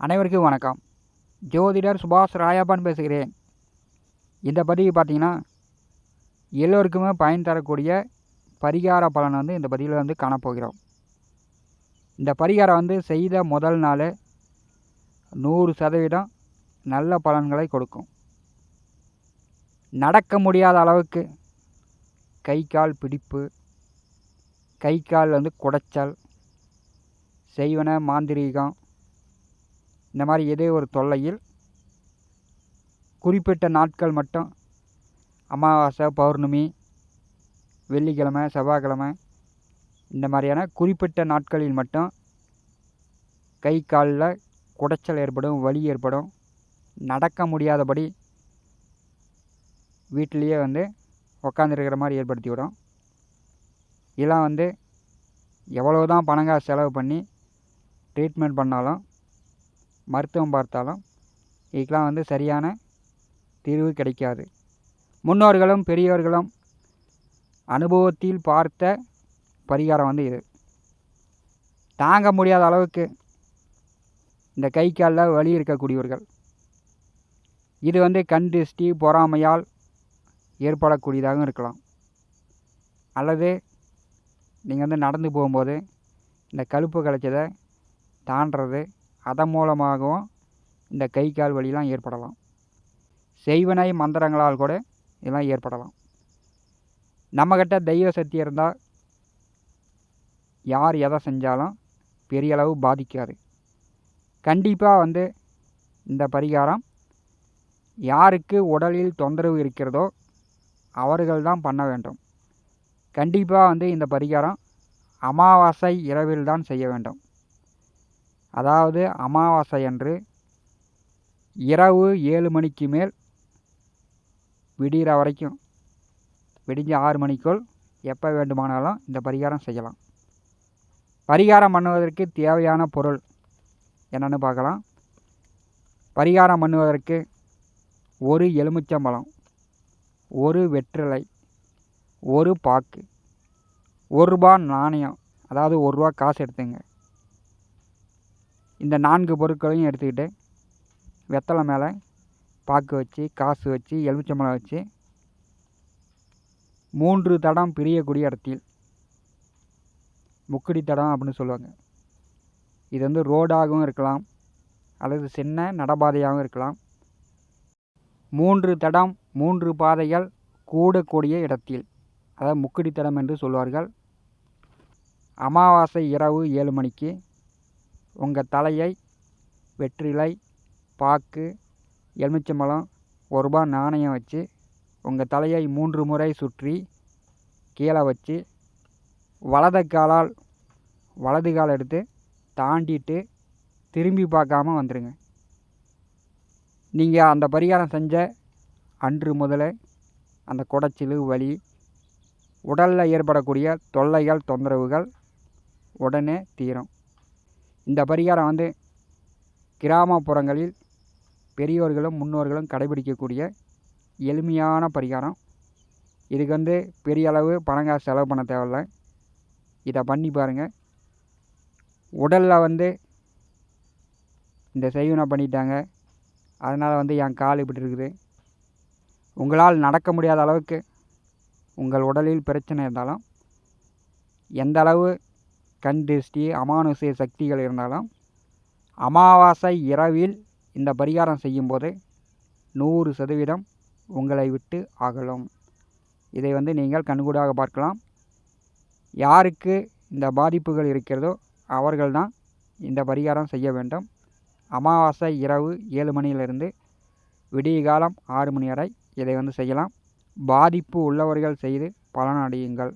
அனைவருக்கும் வணக்கம். ஜோதிடர் சுபாஷ் ராயப்பன் பேசுகிறேன். இந்த பதிவு பார்த்திங்கன்னா எல்லோருக்குமே பயன் தரக்கூடிய பரிகார பலன் வந்து இந்த பதிவில் வந்து காணப்போகிறோம் இந்த பரிகாரம் வந்து செய்த முதல் நாள் நூறு சதவீதம் நல்ல பலன்களை கொடுக்கும். நடக்க முடியாத அளவுக்கு கை கால் பிடிப்பு கை கால் வந்து குடைச்சல் செய்வன மாந்திரீகம் இந்த மாதிரி ஏதோ ஒரு தொல்லையில் குறிப்பிட்ட நாட்கள் மட்டும் அமாவாசை பௌர்ணமி வெள்ளிக்கிழமை செவ்வாய்க்கிழமை இந்த மாதிரியான குறிப்பிட்ட நாட்களில் மட்டும் கை காலில் குடைச்சல் ஏற்படும் வலி ஏற்படும். நடக்க முடியாதபடி வீட்டிலையே வந்து உக்காந்துருக்கிற மாதிரி ஏற்படுத்தி விடும். இதெல்லாம் வந்து எவ்வளோ தான் பணங்காசு செலவு பண்ணி ட்ரீட்மெண்ட் பண்ணாலும் மருத்துவம் பார்த்தாலும் இதுக்கெலாம் வந்து சரியான தீர்வு கிடைக்காது. முன்னோர்களும் பெரியவர்களும் அனுபவத்தில் பார்த்த பரிகாரம் வந்து இது. தாங்க முடியாத அளவுக்கு இந்த கை காலில் வலி இருக்கக்கூடியவர்கள். இது வந்து கண் திருஷ்டி பொறாமையால் ஏற்படக்கூடியதாகவும் இருக்கலாம். அல்லது நீங்கள் வந்து நடந்து போகும்போது இந்த கழுப்பு கலைச்சதை தாண்டுறது அதன் மூலமாகவும் இந்த கை கால் வலிலாம் ஏற்படலாம். செய்வனை மந்திரங்களால் கூட இதெல்லாம் ஏற்படலாம். நம்மக்கிட்ட தெய்வ சக்தி இருந்தால் யார் எதை செஞ்சாலும் பெரிய அளவு பாதிக்காது. கண்டிப்பாக வந்து இந்த பரிகாரம் யாருக்கு உடலில் தொந்தரவு இருக்கிறதோ அவர்கள் தான் பண்ண வேண்டும். கண்டிப்பாக வந்து இந்த பரிகாரம் அமாவாசை இரவில் தான் செய்ய வேண்டும். அதாவது அமாவாசை அன்று இரவு ஏழு மணிக்கு மேல் விடிகிற வரைக்கும் விடிஞ்ச ஆறு மணிக்குள் எப்போ வேண்டுமானாலும் இந்த பரிகாரம் செய்யலாம். பரிகாரம் பண்ணுவதற்கு தேவையான பொருள் என்னென்னு பார்க்கலாம். பரிகாரம் பண்ணுவதற்கு ஒரு எலுமிச்சம்பழம் ஒரு வெற்றிலை ஒரு பாக்கு ஒரு ரூபா நாணயம் அதாவது ஒரு ரூபா காசு எடுத்துங்க. இந்த நான்கு பொருட்களையும் எடுத்துக்கிட்டு வெத்தலை மேலே பாக்கு வச்சு காசு வச்சு எலுமிச்சம்பழம் வச்சு மூன்று தடம் பிரியக்கூடிய இடத்தில் முக்குடி தடம் அப்படின்னு சொல்லுவாங்க. இது வந்து ரோடாகவும் இருக்கலாம் அல்லது சின்ன நடபாதையாகவும் இருக்கலாம். மூன்று தடம் மூன்று பாதைகள் கூடக்கூடிய இடத்தில் அதாவது முக்குடி தடம் என்று சொல்வார்கள். அமாவாசை இரவு ஏழு மணிக்கு உங்கள் தலையை வெற்றிலை பாக்கு எலுமிச்சம்பழம் ஒரு நாணயம் வச்சு உங்கள் தலையை மூன்று முறை சுற்றி கீழே வச்சு வலது காலால் வலது கால் எடுத்து தாண்டிட்டு திரும்பி பார்க்காம வந்துடுங்க நீங்கள் அந்த பரிகாரம் செஞ்ச அன்று முதல அந்த குடச்சிலு வலி உடலில் ஏற்படக்கூடிய தொல்லைகள் தொந்தரவுகள் உடனே தீரும். இந்த பரிகாரம் வந்து கிராமப்புறங்களில் பெரியோர்களும் முன்னோர்களும் கடைபிடிக்கக்கூடிய எளிமையான பரிகாரம். இதுக்கு வந்து பெரிய அளவு பணங்காசு செலவு பண்ண தேவையில்ல. இதை பண்ணி பாருங்கள் உடலில் வந்து இந்த செய்வனை பண்ணிட்டாங்க. அதனால் வந்து என் கால் இப்படி இருக்குது. உங்களால் நடக்க முடியாத அளவுக்கு உங்கள் உடலில் பிரச்சனை இருந்தாலும் எந்த அளவு கண் திருஷ்டி அமானுஷ்ய சக்திகள் இருந்தாலும் அமாவாசை இரவில் இந்த பரிகாரம் செய்யும்போது நூறு சதவீதம் உங்களை விட்டு அகலும். இதை வந்து நீங்கள் கண்கூடாக பார்க்கலாம். யாருக்கு இந்த பாதிப்புகள் இருக்கிறதோ அவர்கள்தான் இந்த பரிகாரம் செய்ய வேண்டும். அமாவாசை இரவு ஏழு மணியிலிருந்து விடிய காலம் ஆறு மணி வரை இதை வந்து செய்யலாம். பாதிப்பு உள்ளவர்கள் செய்து பலனடையுங்கள்.